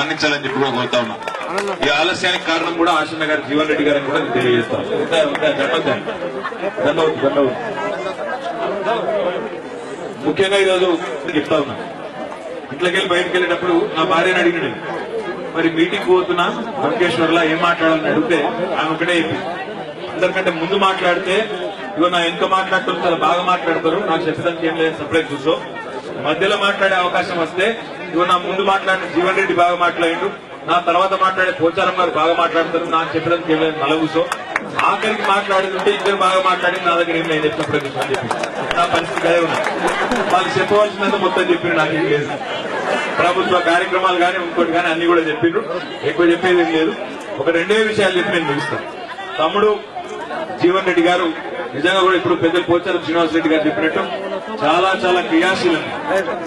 మన్నించాలని చెప్పి కూడా కోరుతా ఉన్నాం. ఈ ఆలస్యానికి కారణం కూడా ఆశన్న గారి జీవన్ రెడ్డి గారిని కూడా తెలియజేస్తాం ముఖ్యంగా ఈరోజు చెప్తా ఉన్నా. ఇంట్లోకి వెళ్ళి బయటకు వెళ్ళేటప్పుడు నా భార్యను అడిగినాడు మరి మీటింగ్ పోతున్నా వెంకటేశ్వర్లా ఏం మాట్లాడాలని అడిగితే ఆమె ఒకటే చెప్పింది. అందరికంటే ముందు మాట్లాడితే ఇగో నా ఎంత మాట్లాడుతారు చాలా బాగా మాట్లాడతారు నాకు చెప్పడానికి ఏం లేదు సపరేట్ కూర్చో. మధ్యలో మాట్లాడే అవకాశం వస్తే ఇగో నా ముందు మాట్లాడిన జీవన్ రెడ్డి బాగా మాట్లాడిండు. నా తర్వాత మాట్లాడే పోచారం గారు బాగా మాట్లాడతారు. నాకు చెప్పడం కేవలం నలుగుసో ఆఖరికి మాట్లాడుతుంటే ఇద్దరు బాగా మాట్లాడి నా దగ్గర ఏం లేదు చెప్పినప్పుడు చెప్పి నా పరిస్థితి అదే ఉంది. వాళ్ళు చెప్పవలసినంత మొత్తం చెప్పిండు నాకేం లేదు. ప్రభుత్వ కార్యక్రమాలు కానీ ఇంకోటి కానీ అన్ని కూడా చెప్పిండ్రు ఎక్కువ చెప్పేది లేదు. ఒక రెండే విషయాలు చెప్పి నేను ముగిస్తాను తమ్ముడు జీవన్ రెడ్డి గారు నిజంగా కూడా ఇప్పుడు పెద్ద పోచారం శ్రీనివాస్ రెడ్డి గారు చెప్పినట్టు చాలా చాలా క్రియాశీలం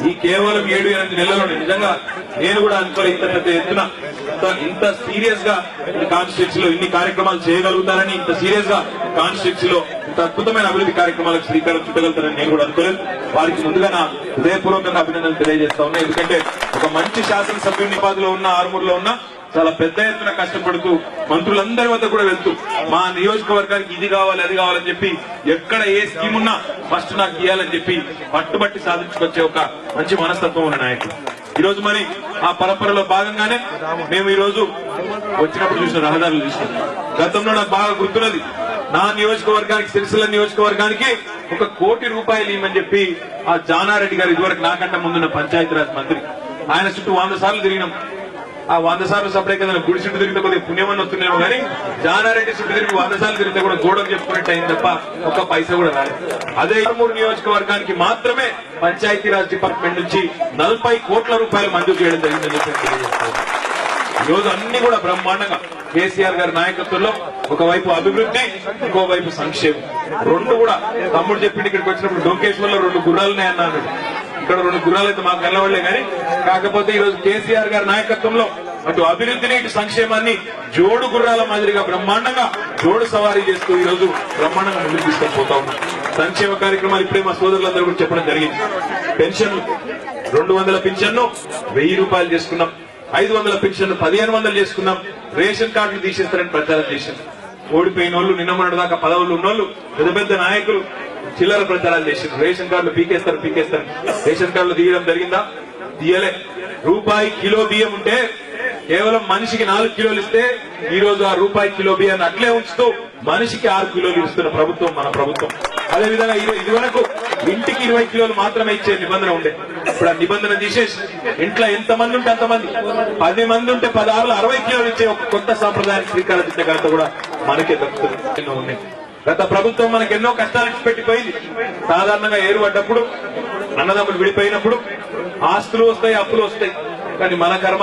ఈ కేవలం ఏడు ఎనిమిది నెలలు నిజంగా నేను కూడా అనుకో ఇంత పెద్ద ఎత్తున ఇంత- సీరియస్గా కాన్స్టిట్యూన్సీలో ఇన్ని కార్యక్రమాలు చేయగలుగుతారని ఇంత సీరియస్గా కాన్స్టిట్యూన్సీలో ఇంత అద్భుతమైన అభివృద్ధి కార్యక్రమాలకు శ్రీకారం చుట్టగలుగుతారని నేను కూడా అనుకోలేదు. వారికి ముందుగా నా హృదయపూర్వకంగా అభినందనలు తెలియజేస్తా ఉన్నా. ఎందుకంటే ఒక మంచి శాసనసభ్యుని పాదిలో ఉన్న ఆరుమూరులో ఉన్న చాలా పెద్ద ఎత్తున కష్టపడుతూ మంత్రులందరి వద్ద కూడా వెళ్తూ మా నియోజకవర్గానికి ఇది కావాలి అది కావాలని చెప్పి ఎక్కడ ఏ స్కీమ్ ఉన్నా ఫస్ట్ నాకు ఇవ్వాలని చెప్పి పట్టుబట్టి సాధించుకొచ్చే ఒక మంచి మనస్తత్వం ఉన్న నాయకుడు. ఈ రోజు మరి ఆ పరంపరలో భాగంగానే మేము ఈ రోజు వచ్చినప్పుడు చూసిన రహదారులు చూసినాం. గతంలో నాకు బాగా గుర్తున్నది నా నియోజకవర్గానికి సిరిసిల్ల నియోజకవర్గానికి ఒక కోటి రూపాయలు ఇవ్వమని చెప్పి ఆ జానారెడ్డి గారు ఇదివరకు నాకంటే ముందున్న పంచాయతీరాజ్ మంత్రి. ఆయన చుట్టూ వంద సార్లు తిరిగినాం. ఆ వంద సార్లు సప్లై కదా గుడి చుట్టూ తిరిగితే కొద్దిగా పుణ్యమని వస్తున్నాయో కానీ జానారెడ్డి చుట్టూ తిరిగి వంద సార్లు తిరిగితే కూడా గోడలు చెప్పుకున్నట్టు అయింది తప్ప ఒక్క పైసా కూడా రాదు అదే మూడు నియోజకవర్గానికి మాత్రమే పంచాయతీరాజ్ డిపార్ట్మెంట్ నుంచి నలభై కోట్ల రూపాయలు మంజూరు చేయడం జరిగిందని చెప్పి తెలియజేస్తాను రోజు అన్ని కూడా బ్రహ్మాండంగా కేసీఆర్ గారి నాయకత్వంలో ఒకవైపు అభివృద్ధి ఇంకోవైపు సంక్షేమం. రెండు కూడా తమ్ముడు చెప్పింది ఇక్కడికి వచ్చినప్పుడు డొంకేశ్వర్లో రెండు గుర్రాలున్నాయి ఇక్కడ రెండు గుర్రాలు అయితే మాకు కలవలే కానీ కాకపోతే ఈ రోజు కేసీఆర్ గారి నాయకత్వంలో అటు అభివృద్ధిని ఇటు సంక్షేమాన్ని జోడు గుర్రాల మాదిరిగా బ్రహ్మాండంగా జోడు సవారీ చేస్తూ ఈ రోజు బ్రహ్మాండంగా ముందుకు తీసుకొని ఉన్నాం. సంక్షేమ కార్యక్రమాలు ఇప్పుడే మా సోదరులందరూ కూడా చెప్పడం జరిగింది. పెన్షన్ రెండు వందల పెన్షన్ను వెయ్యి రూపాయలు చేసుకున్నాం. ఐదు వందల పెన్షన్ పదిహేను వందలు చేసుకున్నాం. రేషన్ కార్డులు తీసేస్తారని ప్రచారం చేశాం ఓడిపోయిన వాళ్ళు నిన్న మొన్నటి దాకా పదవులు ఉన్నోళ్ళు పెద్ద పెద్ద నాయకులు చిల్లర ప్రచారాలు చేశారు రేషన్ కార్డులు పీకేస్తారు పీకేస్తారు. రేషన్ కార్డులు తీయడం జరిగిందా? తీయలే. రూపాయి కిలో బియ్యం ఉంటే కేవలం మనిషికి నాలుగు కిలోలు ఇస్తే ఈ రోజు ఆ రూపాయి కిలో బియ్యాన్ని అట్లే ఉంచుతూ మనిషికి ఆరు కిలోలు ఇస్తున్న ప్రభుత్వం మన ప్రభుత్వం. అదే విధంగా ఇది వరకు ఇంటికి ఇరవై కిలోలు మాత్రమే ఇచ్చే నిబంధన ఉండే. ఇప్పుడు ఆ నిబంధన తీసేసి ఇంట్లో ఎంత మంది ఉంటే అంతమంది పది మంది ఉంటే పదహారులు అరవై కిలోలు ఇచ్చే ఒక కొత్త సాంప్రదాయానికి శ్రీకారం చుట్టే కూడా మనకే దక్కుతుంది. ఎన్నో ఉన్నాయి గత ప్రభుత్వం మనకు ఎన్నో కష్టాలు ఇచ్చి పెట్టిపోయింది. సాధారణంగా ఏరు పడ్డప్పుడు అన్నదమ్ములు విడిపోయినప్పుడు ఆస్తులు వస్తాయి అప్పులు వస్తాయి. కానీ మన కర్మ